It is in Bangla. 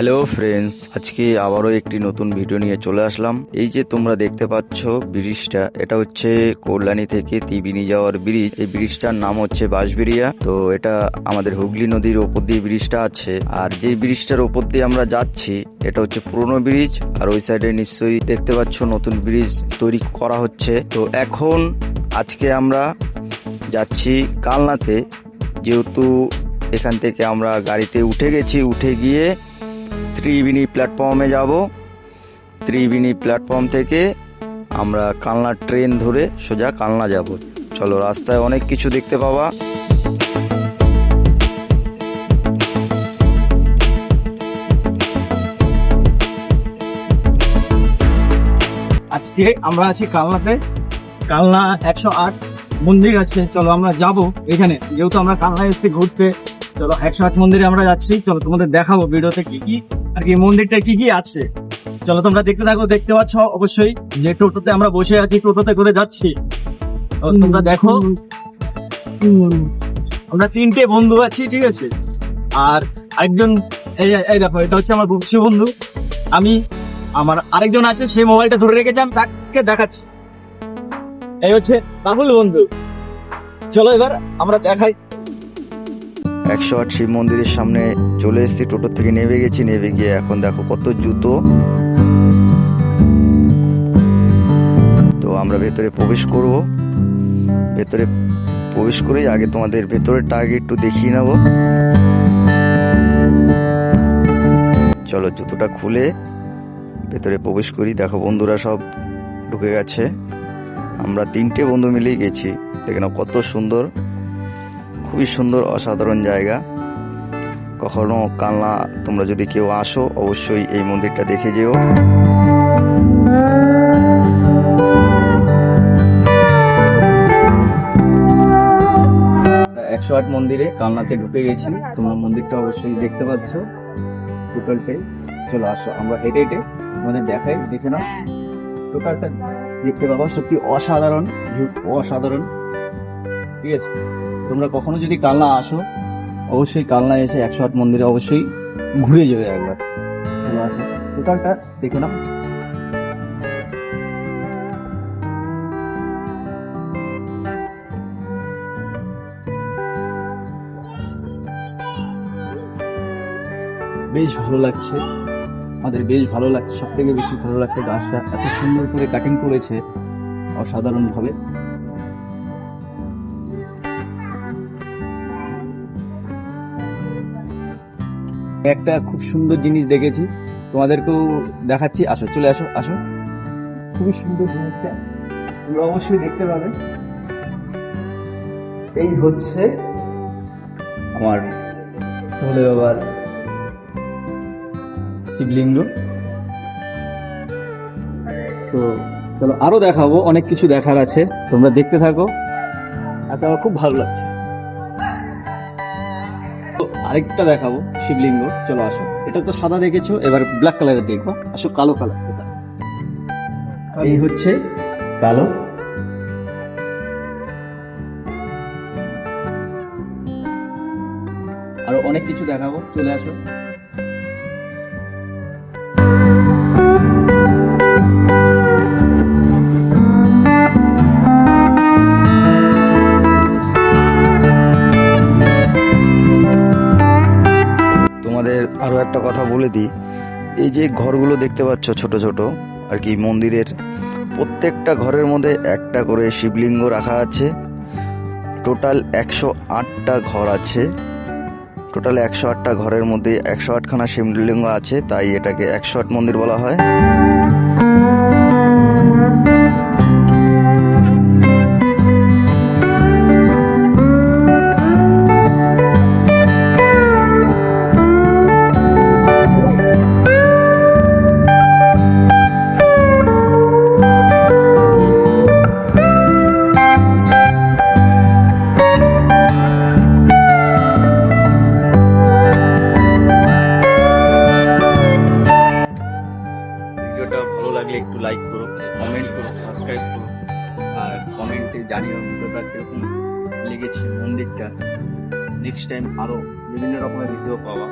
হ্যালো ফ্রেন্ডস, আজকে আবারও একটি নতুন ভিডিও নিয়ে চলে আসলাম। এই যে তোমরা দেখতে পাচ্ছ ব্রিজটা, এটা হচ্ছে কল্যাণী থেকে তিবিনি যাওয়ার ব্রিজ। এই ব্রিজটার নাম হচ্ছে বাঁশবেরিয়া তো এটা আমাদের হুগলি নদীর ওপর দিয়ে ব্রিজটা আছে। আর যে ব্রিজটার ওপর দিয়ে আমরা যাচ্ছি, এটা হচ্ছে পুরনো ব্রিজ। আর ওই সাইডে নিশ্চয়ই দেখতে পাচ্ছ নতুন ব্রিজ তৈরি করা হচ্ছে। তো এখন আজকে আমরা যাচ্ছি কালনাতে। যেহেতু এখান থেকে আমরা গাড়িতে উঠে গেছি, উঠে গিয়ে ত্রিবেণী প্ল্যাটফর্মে যাব। ত্রিবেণী প্ল্যাটফর্ম থেকে আমরা কালনা ট্রেন ধরে সোজা কালনা যাব। চলো, রাস্তায় অনেক কিছু দেখতে পাবা। আজকে আমরা আছি কালনাতে। কালনা একশো আট মন্দির আছে। চলো, আমরা যাব এখানে। যেহেতু আমরা কালনা এসেছি ঘুরতে চলো একশো আট মন্দিরে আমরা যাচ্ছি। চলো, তোমাদের দেখাবো ভিডিওতে কি কি আর কি, মন্দিরটা কি কি আছে। চলো, তোমরা দেখতে থাকো, দেখতে পাচ্ছ অবশ্যই যে টোটোতে আমরা বসে আছি, টোটোতে করে যাচ্ছি। তোমরা দেখো। আমরা তিনটে বন্ধু আছি, ঠিক আছে? আর একজন, এই দেখো, এটা হচ্ছে আমার বংশী বন্ধু। আমি, আমার আরেকজন আছে সেই মোবাইলটা ধরে রেখেছি, আমি তাকে দেখাচ্ছি। এই হচ্ছে রাহুল বন্ধু। চলো, এবার আমরা দেখাই। একশো আট শিব মন্দিরের সামনে চলে এসেছি, টোটো থেকে নেমে গেছি, নেমে গিয়ে এখন দেখো কত জুতো। তো আমরা ভেতরে প্রবেশ করব। ভেতরে প্রবেশ করেই আগে তোমাদের ভেতরেরটা আগে একটু দেখিয়ে নেব। চলো জুতোটা খুলে ভেতরে প্রবেশ করি। দেখো বন্ধুরা সব ঢুকে গেছে। আমরা তিনটে বন্ধু মিলেই গেছি। দেখে কত সুন্দর। খুবই সুন্দর অসাধারণ জায়গা। কখনো কালনা তোমরা যদি কেউ আসো অবশ্যই এই মন্দিরটা দেখে যেও। একশো আট মন্দিরে কালনাতে ঢুকে গেছি। তোমরা মন্দিরটা অবশ্যই দেখতে পাচ্ছ। টোটালটাই। চলো আসো আমরা হেঁটে হেঁটে আমাদের দেখাই দেখে নাও। টোটালটা দেখতে পাবো সত্যি অসাধারণ ভিউ অসাধারণ। ঠিক আছে? তোমরা কখনো যদি কালনা আসো, অবশ্যই কালনা এসে একশো আট মন্দিরে অবশ্যই ঘুরে যাবে একবার। টোটালটা দেখে নাও। বেশ ভালো লাগছে। আমাদের বেশ ভালো লাগছে। সব থেকে বেশি ভালো লাগছে গাছটা। এত সুন্দর করে কাটিং করেছে অসাধারণ একটা খুব সুন্দর জিনিস দেখেছি। তোমাদেরকেও দেখাচ্ছি। আসো চলে আসো আসো। খুবই সুন্দর জিনিসটা। তোমরা অবশ্যই দেখতে পাবে। এই হচ্ছে আমার ভোলে বাবার শিবলিঙ্গ। তো চলো আরও দেখাবো। অনেক কিছু দেখার আছে। তোমরা দেখতে থাকো। আচ্ছা আমার খুব ভালো লাগছে। আরেকটা দেখাবো শিবলিঙ্গ। চলো আসো। এটা তো সাদা দেখেছ এবার ব্ল্যাক কালারের দেখব। আসো কালো কালার এই হচ্ছে কালো। আরও অনেক কিছু দেখাবো চলে আসো। তোমাদের আরও একটা কথা বলে দিই। এই যে ঘরগুলো দেখতে পাচ্ছ ছোট ছোট, আর কি মন্দিরের প্রত্যেকটা ঘরের মধ্যে একটা করে শিবলিঙ্গ রাখা আছে। টোটাল একশো আটটা ঘর আছে। টোটাল একশো আটটা ঘরের মধ্যে একশো আটখানা শিবলিঙ্গ আছে, তাই এটাকে একশো আট মন্দির বলা হয়। কমেন্টে কীরকম লেগেছে মন্দিরটা? নেক্সট টাইম আরও বিভিন্ন রকমের ভিডিও পাওয়া।